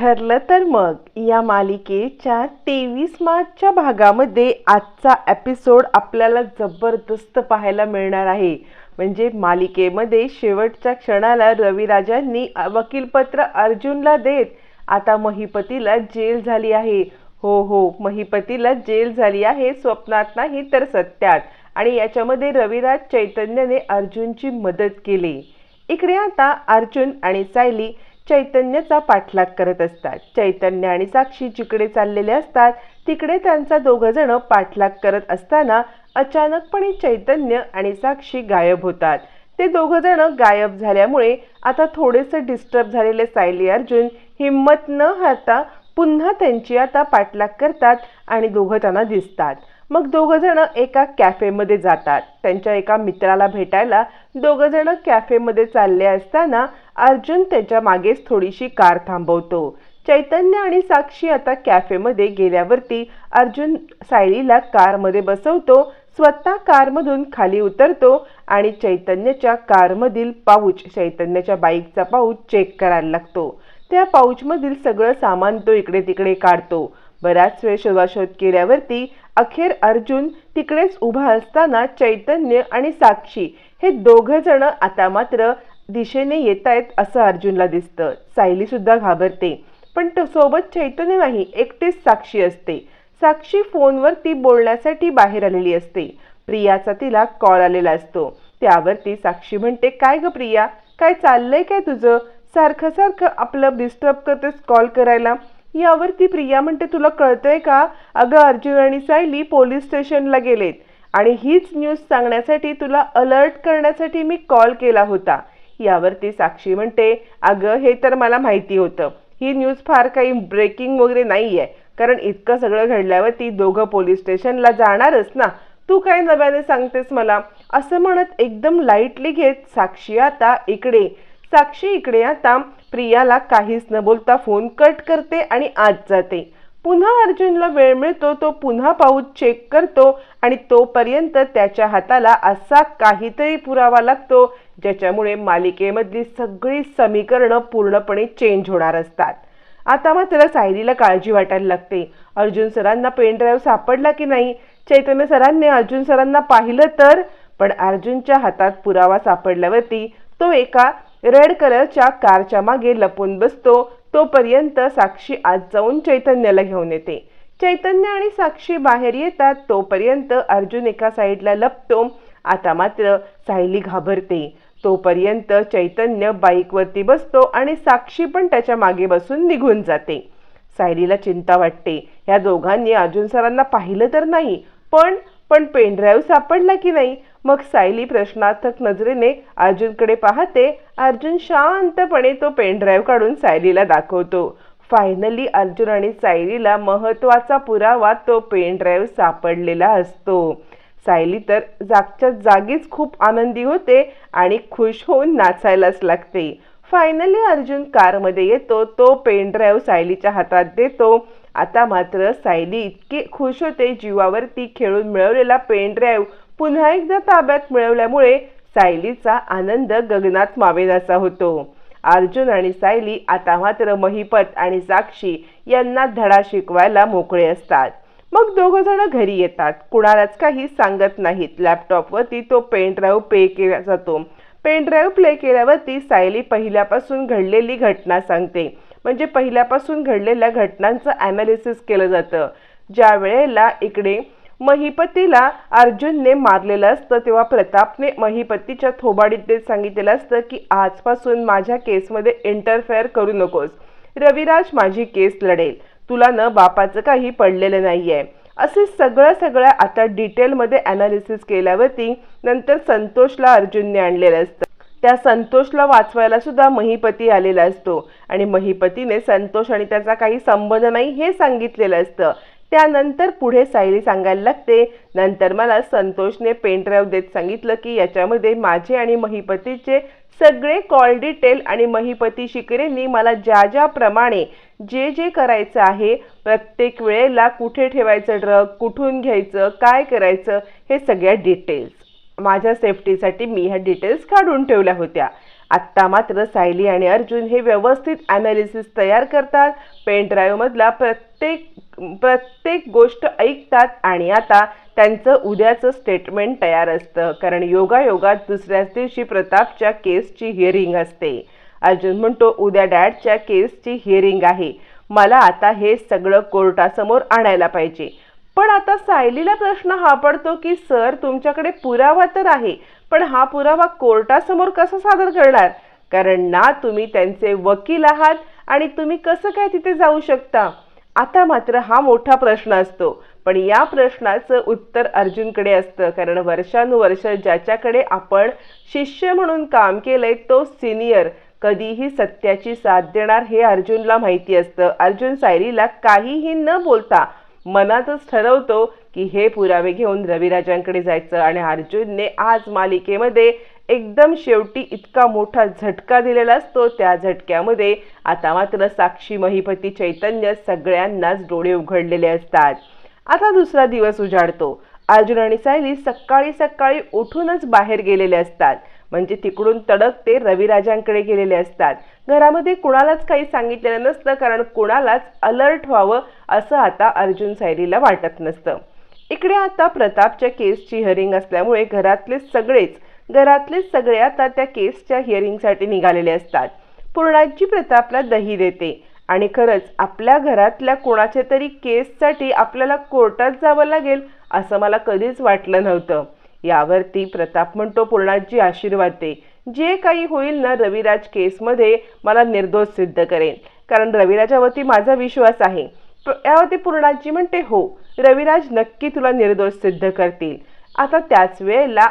ठरलं तर मग. या मालिकेच्या तेवीस मार्चच्या भागामध्ये आजचा एपिसोड आपल्याला जबरदस्त पाहायला मिळणार आहे. म्हणजे मालिकेमध्ये शेवटच्या क्षणाला रविराजांनी वकीलपत्र अर्जुनला देत आता महिपतीला जेल झाली आहे. हो हो महिपतीला जेल झाली आहे स्वप्नात नाही तर सत्यात. आणि याच्यामध्ये रविराज चैतन्याने अर्जुनची मदत केली. इकडे आता अर्जुन आणि सायली चैतन्याचा पाठलाग करत असतात. चैतन्य आणि साक्षी जिकडे चाललेले असतात तिकडे त्यांचा दोघंजणं पाठलाग करत असताना अचानकपणे चैतन्य आणि साक्षी गायब होतात. ते दोघंजणं गायब झाल्यामुळे आता थोडेसे डिस्टर्ब झालेले सायली अर्जुन हिंमत न हारता पुन्हा त्यांची आता पाठलाग करतात आणि दोघं त्यांना दिसतात. मग दोघंजणं एका कॅफेमध्ये जातात. त्यांच्या एका मित्राला भेटायला दोघंजणं कॅफेमध्ये चालले असताना अर्जुन त्याच्या मागेच थोडीशी कार थांबवतो. चैतन्य आणि साक्षी आता कॅफेमध्ये गेल्यावरती अर्जुन सायलीला कारमध्ये बसवतो स्वतः कारमधून खाली उतरतो आणि चैतन्याच्या कारमधील पाऊच चैतन्याच्या बाईकचा पाऊच चेक करायला लागतो. त्या पाऊचमधील सगळं सामान तो इकडे तिकडे काढतो. बराच वेळ शोधाशोध केल्यावरती अखेर अर्जुन तिकडेच उभा असताना चैतन्य आणि साक्षी हे दोघंजणं जण आता मात्र दिशेने येत आहेत असं अर्जुनला दिसतं. सायली सुद्धा घाबरते. पण सोबत चैतन्य नाही एकटेच साक्षी असते. साक्षी फोनवर ती बोलण्यासाठी बाहेर आलेली असते. प्रियाचा तिला कॉल आलेला असतो. त्यावरती साक्षी म्हणते काय ग प्रिया? काय चाललंय काय तुझं? सारखं सारखं आपलं डिस्टर्ब करतेस कॉल करायला? यावरती प्रिया म्हणते तुला कळतंय का? अगं अर्जुन आणि सायली पोलीस स्टेशनला गेलेत आणि हीच न्यूज सांगण्यासाठी तुला अलर्ट करण्यासाठी मी कॉल केला होता. यावरती साक्षी म्हणते अगं हे तर मला माहिती होतं. ही न्यूज फार काही ब्रेकिंग वगैरे नाही आहे कारण इतकं सगळं घडल्यावर ती दोघं पोलीस स्टेशनला जाणारच ना. तू काय नव्याने सांगतेस मला? असं म्हणत एकदम लाईटली घेत साक्षी आता इकडे. साक्षी इकडे आता प्रियाला काहीच न बोलता फोन कट करते आणि आत जाते. पुन्हा अर्जुनला वेळ मिळतो तो पुन्हा पाऊस चेक करतो आणि तोपर्यंत त्याच्या हाताला असा काहीतरी पुरावा लागतो ज्याच्यामुळे मालिकेमधली सगळी समीकरणं पूर्णपणे चेंज होणार असतात. आता मात्र सायलीला काळजी वाटायला लागते. अर्जुन सरांना पेन ड्राईव्ह सापडला की नाही? चैतन्य सरांनी अर्जुन सरांना पाहिलं तर? पण अर्जुनच्या हातात पुरावा सापडल्यावरती तो एका रेड कलरच्या कारच्या मागे लपून बसतो तोपर्यंत साक्षी आज जाऊन चैतन्याला घेऊन येते. चैतन्य आणि साक्षी बाहेर येतात तोपर्यंत अर्जुन एका साईडला लपतो. आता मात्र सायली घाबरते. तोपर्यंत चैतन्य बाईकवरती बसतो आणि साक्षी पण त्याच्यामागे बसून निघून जाते. सायलीला चिंता वाटते. ह्या दोघांनी अर्जुन सरांना पाहिलं तर नाही पण पण पेनड्राईव्ह सापडला की नाही? मग सायली प्रश्नार्थक नजरेने अर्जुनकडे पाहते अर्जुन शांतपणे तो पेनड्राईव्ह काढून सायलीला दाखवतो. फायनली अर्जुन आणि सायलीला महत्त्वाचा पुरावा तो पेनड्राईव्ह सापडलेला असतो. सायली तर जागच्या जागीच खूप आनंदी होते आणि खुश होऊन नाचायलाच लागते. फायनली अर्जुन कारमध्ये येतो. तो पेनड्राईव्ह सायलीच्या हातात देतो. आता मात्र सायली इतकी खुश होते जीवावरती खेळून मिळवलेला पेनड्राईव्ह पुन्हा एकदा ताब्यात मिळवल्यामुळे सायलीचा आनंद गगनात मावेनाचा होतो. अर्जुन आणि सायली आता मात्र महिपत आणि साक्षी यांना धडा शिकवायला मोकळे असतात. मग दोघं जण घरी येतात. कुणालाच काही सांगत नाहीत. लॅपटॉपवरती तो पेन ड्राईव्ह पे केला जातो. पेन ड्राईव्ह प्ले केल्यावरती सायली पहिल्यापासून घडलेली घटना सांगते. म्हणजे पहिल्यापासून घडलेल्या घटनांचं ॲनालिसिस केलं जातं. ज्या वेळेला इकडे महिपतीला अर्जुनने मारलेलं असतं. तेव्हा प्रतापने महिपतीच्या थोबाडीत देत सांगितलेलं असतं की आजपासून माझ्या केसमध्ये इंटरफेअर करू नकोस. रविराज माझी केस लढेल. तुला न बापाचं काही पडलेलं नाही आहे असे सगळं सगळं आता डिटेलमध्ये ॲनालिसिस केल्यावरती नंतर संतोषला अर्जुनने आणलेलं असतं. त्या संतोषला वाचवायला सुद्धा महिपती आलेला असतो. आणि महिपतीने संतोष आणि त्याचा काही संबंध नाही हे सांगितलेलं असतं. त्यानंतर पुढे सायली सांगायला लागते नंतर मला संतोषने पेनड्राईव्ह देत सांगितलं की याच्यामध्ये माझे आणि महिपतीचे सगळे कॉल डिटेल आणि महिपती शिकरेंनी मला ज्या ज्याप्रमाणे जे जे करायचं आहे प्रत्येक वेळेला कुठे ठेवायचं ड्रग कुठून घ्यायचं काय करायचं हे सगळ्या डिटेल्स माझ्या सेफ्टीसाठी मी ह्या डिटेल्स काढून ठेवल्या होत्या. आत्ता मात्र सायली आणि अर्जुन हे व्यवस्थित ॲनालिसिस तयार करतात. पेन ड्राईव्हमधला प्रत्येक प्रत्येक गोष्ट ऐकतात आणि आता त्यांचं उद्याचं स्टेटमेंट तयार असतं. कारण योगायोगात दुसऱ्याच दिवशी प्रतापच्या केसची हिअरिंग असते. अर्जुन म्हणतो उद्या डॅडच्या केसची हिअरिंग आहे. मला आता हे सगळं कोर्टासमोर आणायला पाहिजे. पण आता सायलीला प्रश्न हा पडतो की सर तुमच्याकडे पुरावा तर आहे पण हा पुरावा कोर्टासमोर कसा सादर करणार? कारण ना तुम्ही त्यांचे वकील आहात आणि तुम्ही कसं काय तिथे जाऊ शकता? आता मात्र हा मोठा प्रश्न असतो. पण या प्रश्नाचं उत्तर अर्जुनकडे असतं. कारण वर्षानुवर्ष ज्याच्याकडे आपण शिष्य म्हणून काम केलंय तो सिनियर. कधीही सत्याची साथ देणार हे अर्जुनला माहिती असतं. अर्जुन सायरीला काहीही न बोलता मनातच ठरवतो की हे पुरावे घेऊन रविराजांकडे जायचं आणि अर्जुनने आज मालिकेमध्ये एकदम शेवटी इतका मोठा झटका दिलेला असतो. त्या झटक्यामध्ये आता मात्र साक्षी महिपती चैतन्य सगळ्यांनाच डोळे उघडलेले असतात. आता दुसरा दिवस उजाडतो. अर्जुन आणि सायली सकाळी सकाळी उठूनच बाहेर गेलेले असतात. म्हणजे तिकडून तडक ते रविराजांकडे गेलेले असतात. घरामध्ये कुणालाच काही सांगितलेलं नसतं कारण कुणालाच अलर्ट व्हावं असं आता अर्जुन सायलीला वाटत नसतं. इकडे आता प्रतापच्या केसची हिअरिंग असल्यामुळे घरातले सगळेच घरातले सगळे आता त्या केसच्या हिअरिंगसाठी निघालेले असतात. पूर्णाजी प्रतापला दही देते आणि खरंच आपल्या घरातल्या कोणाच्या तरी केससाठी आपल्याला कोर्टात जावं लागेल असं मला कधीच वाटलं नव्हतं. यावरती प्रताप म्हणतो पूर्णाजी आशीर्वाद दे. जे काही होईल ना रविराज केसमध्ये मला निर्दोष सिद्ध करेन. कारण रविराजावरती माझा विश्वास आहे. यावरती पूर्णाजी म्हणते हो रविराज नक्की तुला निर्दोष सिद्ध करतील. आता त्याच वेळेला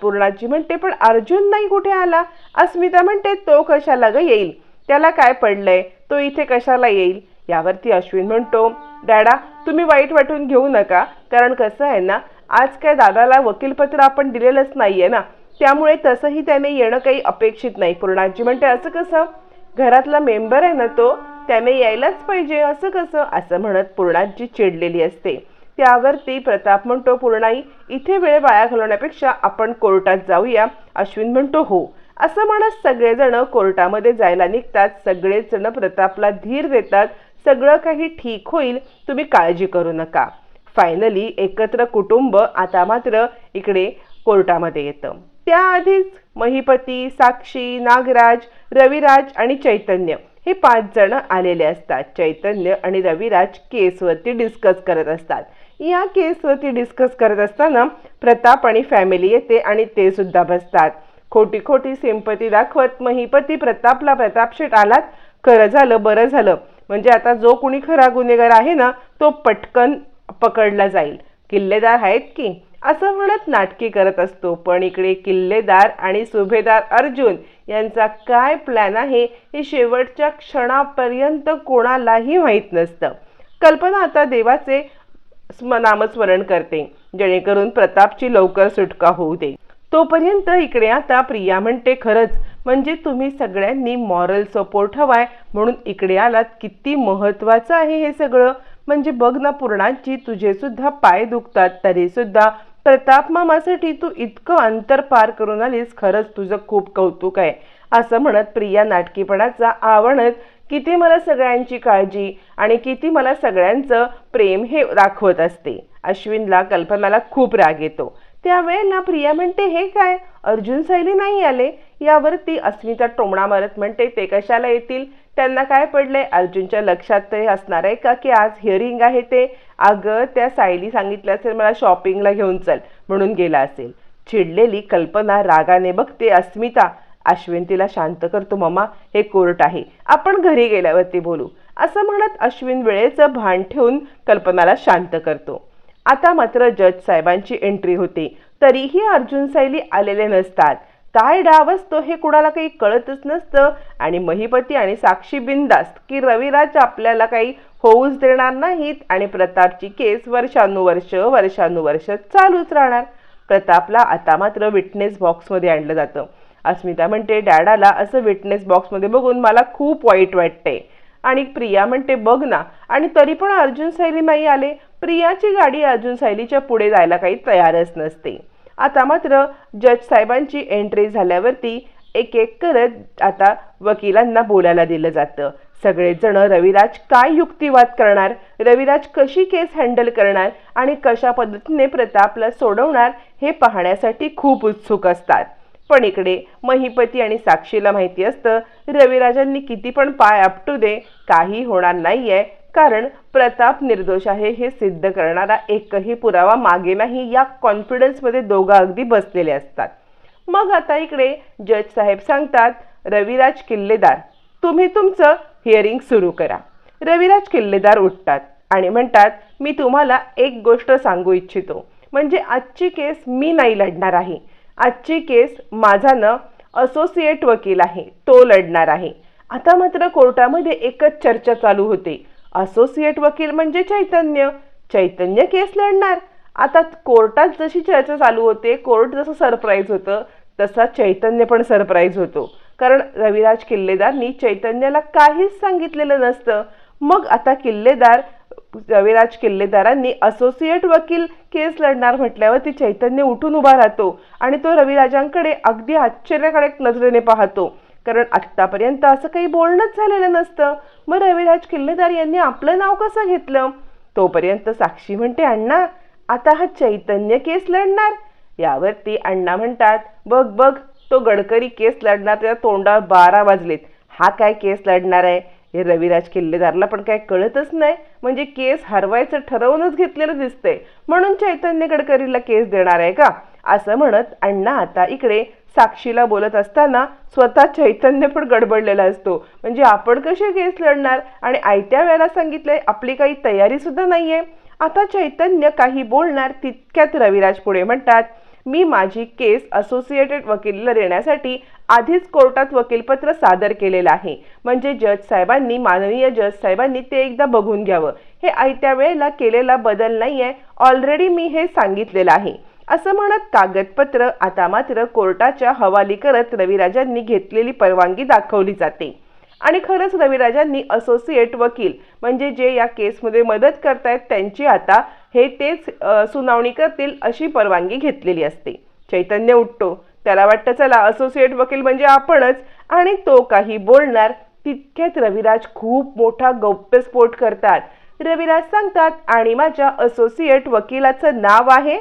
पूर्णाजी म्हणते पण अर्जुन नाही कुठे आला? अस्मिता म्हणते तो कशाला ग येईल? त्याला काय पडलंय? तो इथे कशाला येईल? यावरती अश्विन म्हणतो डॅडा तुम्ही वाईट वाटून घेऊ नका. कारण कसं आहे ना आज काय दादाला वकीलपत्र आपण दिलेलंच नाहीये ना. त्यामुळे तसंही त्याने येणं काही अपेक्षित नाही. पूर्णाजी म्हणते असं कसं? घरातला मेंबर आहे ना तो त्याने यायलाच पाहिजे असं कसं? असं म्हणत पूर्णाजी चिडलेली असते. त्यावरती प्रताप म्हणतो पूर्णाई इथे वेळ वाया घालवण्यापेक्षा आपण कोर्टात जाऊया. अश्विन म्हणतो हो. असं म्हणत सगळेजण कोर्टामध्ये जायला निघतात. सगळेजण प्रतापला धीर देतात. सगळं काही ठीक होईल तुम्ही काळजी करू नका. फायनली एकत्र कुटुंब आता मात्र इकडे कोर्टामध्ये येतं. त्याआधीच महिपती साक्षी नागराज रविराज आणि चैतन्य हे पाच जण आलेले असतात. चैतन्य आणि रविराज केसवरती डिस्कस करत असतात. या केसवरती डिस्कस करत असताना प्रताप आणि फॅमिली येते आणि ते सुद्धा बसतात. खोटी खोटी सिंपती दाखवत महिपती प्रतापला प्रतापशेट आलात? खरं झालं बरं झालं. म्हणजे आता जो कोणी खरा गुन्हेगार आहे ना तो पटकन पकडला जाईल. किल्लेदार आहेत की? असं म्हणत नाटकी करत असतो. पण इकडे किल्लेदार आणि सुभेदार अर्जुन यांचा काय प्लॅन आहे हे शेवटच्या क्षणापर्यंत कोणालाही माहीत नसतं. कल्पना आता देवाचे नामस्मरण करते. जेणेकरून प्रतापची लवकर सुटका होऊ दे. तोपर्यंत इकडे आता प्रिया म्हणते खरंच म्हणजे तुम्ही सगळ्यांनी मॉरल सपोर्ट हवाय म्हणून इकडे आलात. किती महत्त्वाचं आहे हे सगळं. म्हणजे बघ ना पूर्णाची तुझे सुद्धा पाय दुखतात तरी सुद्धा प्रताप मामासाठी तू इतकं अंतर पार करून आलीस खरंच तुझं खूप कौतुक आहे. असं म्हणत प्रिया नाटकीपणाचा आवडत किती मला सगळ्यांची काळजी आणि किती मला सगळ्यांचं प्रेम हे दाखवत असते. अश्विनला कल्पनाला खूप राग येतो. त्यावेळेला प्रिया म्हणते हे काय? अर्जुन सैली नाही आले? यावरती अस्मिता टोमणा मारत म्हणते ते कशाला येतील? त्यांना काय पडलंय? अर्जुनच्या लक्षात ते असणार आहे का की आज हिअरिंग आहे ते? अगं त्या सायली सांगितलं असेल मला शॉपिंगला घेऊन चल म्हणून गेला असेल. चिडलेली कल्पना रागाने बघते अस्मिता. अश्विन तिला शांत करतो ममा हे कोर्ट आहे. आपण घरी गेल्यावरती बोलू. असं म्हणत अश्विन वेळेचं भान ठेवून कल्पनाला शांत करतो. आता मात्र जज साहेबांची एंट्री होते. तरीही अर्जुन सायली आलेले नसतात. काय डाव असतो हे कुणाला काही कळतच नसतं. आणि महिपती आणि साक्षी बिंदास्त की रविराज आपल्याला काही होऊच देणार नाहीत आणि प्रतापची केस वर्षानुवर्ष वर्षानुवर्ष चालूच राहणार. प्रतापला आता मात्र विटनेस बॉक्समध्ये आणलं जातं. अस्मिता म्हणते डॅडाला असं विटनेस बॉक्समध्ये बघून मला खूप वाईट वाटते आणि प्रिया म्हणते बघ ना आणि तरी पण अर्जुन सैली नाही आले. प्रियाची गाडी अर्जुन सैलीच्या पुढे जायला काही तयारच नसते. आता मात्र जज साहेबांची एंट्री झाल्यावरती एक एक करत आता वकिलांना बोलायला दिलं जातं. सगळेजण रविराज काय युक्तिवाद करणार? रविराज कशी केस हँडल करणार? आणि कशा पद्धतीने प्रतापला सोडवणार? हे पाहण्यासाठी खूप उत्सुक असतात. पण इकडे महिपती आणि साक्षीला माहिती असतं रविराजांनी किती पण पाय आपटू दे काही होणार नाहीये. कारण प्रताप निर्दोष आहे हे सिद्ध करणारा एकही पुरावा मागे नाही या कॉन्फिडन्समध्ये दोघं अगदी बसलेले असतात. मग आता इकडे जज साहेब सांगतात रविराज किल्लेदार तुम्ही तुमचं हिअरिंग सुरू करा. रविराज किल्लेदार उठतात आणि म्हणतात मी तुम्हाला एक गोष्ट सांगू इच्छितो. म्हणजे आजची केस मी नाही लढणार आहे. आजची केस माझा न असोसिएट वकील आहे तो लढणार आहे. आता मात्र कोर्टामध्ये एकच चर्चा चालू होते. असोसिएट वकील म्हणजे चैतन्य. चैतन्य केस लढणार. आता कोर्टात जशी चर्चा चालू होते कोर्ट जसं सरप्राईज होतं तसा चैतन्य पण सरप्राईज होतो. कारण रविराज किल्लेदारनी चैतन्याला काहीच सांगितलेलं नसतं. मग आता किल्लेदार रविराज किल्लेदारांनी असोसिएट वकील केस लढणार म्हटल्यावरती चैतन्य उठून उभा राहतो आणि तो रविराजांकडे अगदी आश्चर्याकडे नजरेने पाहतो. कारण आत्तापर्यंत असं काही बोलणंच झालेलं नसतं. मग रविराज किल्लेदार यांनी आपलं नाव कसं घेतलं? तोपर्यंत साक्षी म्हणते अण्णा आता हा चैतन्य केस लढणार. यावरती अण्णा म्हणतात बघ बघ तो गडकरी केस लढणार त्या तोंडावर बारा वाजलेत. हा काय केस लढणार आहे? हे रविराज किल्लेदारला पण काय कळतच नाही. म्हणजे केस हरवायचं ठरवूनच घेतलेलं दिसतंय. म्हणून चैतन्य गडकरीला केस देणार आहे का? असं म्हणत अण्णा आता इकडे साक्षीला बोलत असताना स्वतः चैतन्य पण गडबडलेला असतो. म्हणजे आपण कसे केस लढणार? आणि आयत्या वेळेला सांगितलंय आपली काही तयारी सुद्धा नाहीये. आता चैतन्य काही बोलणार तितक्यात रविराज पुढे म्हणतात मी माझी केस असोसिएटेड वकिलीला देण्यासाठी आधीच कोर्टात वकीलपत्र सादर केलेलं आहे. म्हणजे जज साहेबांनी माननीय जज साहेबांनी ते एकदा बघून घ्यावं. हे आयत्या वेळेला केलेला बदल नाही आहे ऑलरेडी मी हे सांगितलेलं आहे. असं म्हणत कागदपत्र आता मात्र कोर्टाच्या हवाली करत रविराजांनी घेतलेली परवानगी दाखवली जाते. आणि खरंच रविराजांनी असोसिएट वकील म्हणजे जे या केसमध्ये मदत करतायत त्यांची आता हे तेच सुनावणी करतील अशी परवानगी घेतलेली असते. चैतन्य उठतो. त्याला वाटतं चला असोसिएट वकील म्हणजे आपणच. आणि तो काही बोलणार तितक्यात रविराज खूप मोठा गौप्यस्फोट करतात. रविराज सांगतात आणि माझ्या असोसिएट वकिलाचं नाव आहे?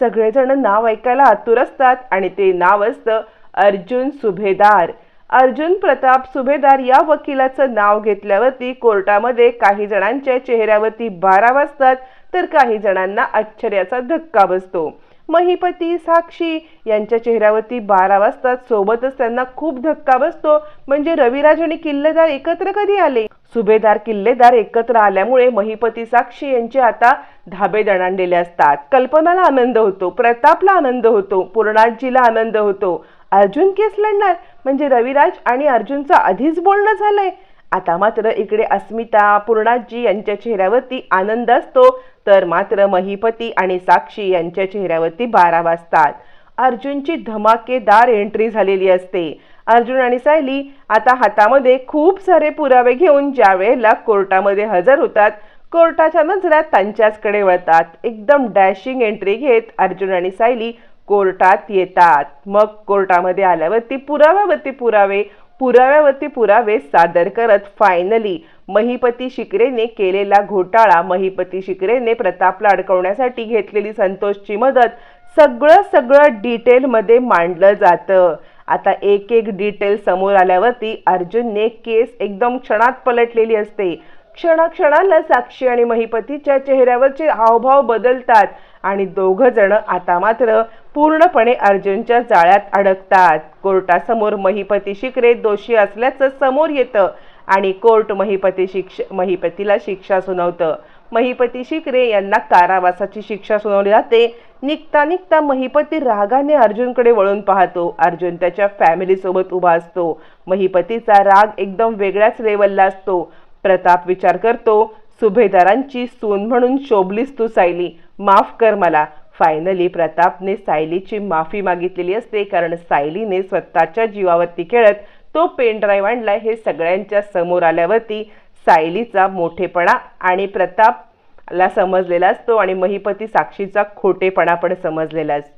सगळेजण नाव ऐकायला आतुर असतात आणि ते नाव असतं अर्जुन सुभेदार. अर्जुन प्रताप सुभेदार या वकिलाचं नाव घेतल्यावरती कोर्टामध्ये काही जणांच्या चेहऱ्यावरती बारा वाजतात तर काही जणांना आश्चर्याचा धक्का बसतो. महिपती साक्षी यांच्या चेहऱ्यावरती बारा वाजतात सोबतच त्यांना खूप धक्का बसतो. म्हणजे रविराज आणि किल्लेदार एकत्र कधी आले? सुभेदार किल्लेदार एकत्र आल्यामुळे महिपती साक्षी यांचे आता धाबे दणाणलेले असतात. कल्पनाला आनंद होतो प्रतापला आनंद होतो पूर्णाजीला आनंद होतो. अर्जुन केस लढणार म्हणजे रविराज आणि अर्जुनचं आधीच बोलणं झालंय. आता मात्र इकडे अस्मिता पूर्णाजी यांच्या चेहऱ्यावरती आनंद असतो. तर मात्र महिपती आणि साक्षी यांच्या चेहऱ्यावरती बारा वाजतात. अर्जुनची धमाकेदार एंट्री झालेली असते. अर्जुन आणि सायली आता हातामध्ये खूप सारे पुरावे घेऊन ज्या वेळेला कोर्टामध्ये हजर होतात कोर्टाच्या नजरात त्यांच्याचकडे वळतात. एकदम डॅशिंग एंट्री घेत अर्जुन आणि सायली कोर्टात येतात. मग कोर्टामध्ये आल्यावरती पुराव्यावरती पुरावे पुराव्यावरती पुरावे सादर करत फायनली महिपती शिकरेने केलेला घोटाळा महिपती शिकरेने प्रतापला अडकवण्यासाठी घेतलेली संतोषची मदत सगळं सगळं डिटेलमध्ये मांडलं जातं. आता एक एक डिटेल समोर आल्यावरती अर्जुनने केस एकदम क्षणात पलटलेली असते. क्षणाक्षणाला साक्षी आणि महिपतीच्या चेहऱ्यावरचे हावभाव बदलतात आणि दोघं जण आता मात्र पूर्णपणे अर्जुनच्या जाळ्यात अडकतात. कोर्टासमोर महिपती शिकरे दोषी असल्याचं समोर येतं आणि कोर्ट महिपती शिक्ष महिपतीला शिक्षा सुनावतं. महिपती शिकरे यांना कारावासाची शिक्षा सुनावली जाते. निघता निघता महिपती रागाने अर्जुनकडे वळून पाहतो. अर्जुन त्याच्या फॅमिलीसोबत उभा असतो. महिपतीचा राग एकदम वेगळ्याच लेवलला असतो. प्रताप विचार करतो सुभेदारांची सून म्हणून शोभलीस तू सायली माफ कर मला फायनली प्रतापने सायलीची माफी मागितलेली असते कारण सायलीने स्वतःच्या जीवावरती खेळत तो पेन ड्राईव्ह आणला हे सगळ्यांच्या समोर आल्यावरती सायलीचा मोठेपणा आणि प्रतापला समजलेला असतो आणि महिपती साक्षीचा खोटेपणा पण समजलेला असतो.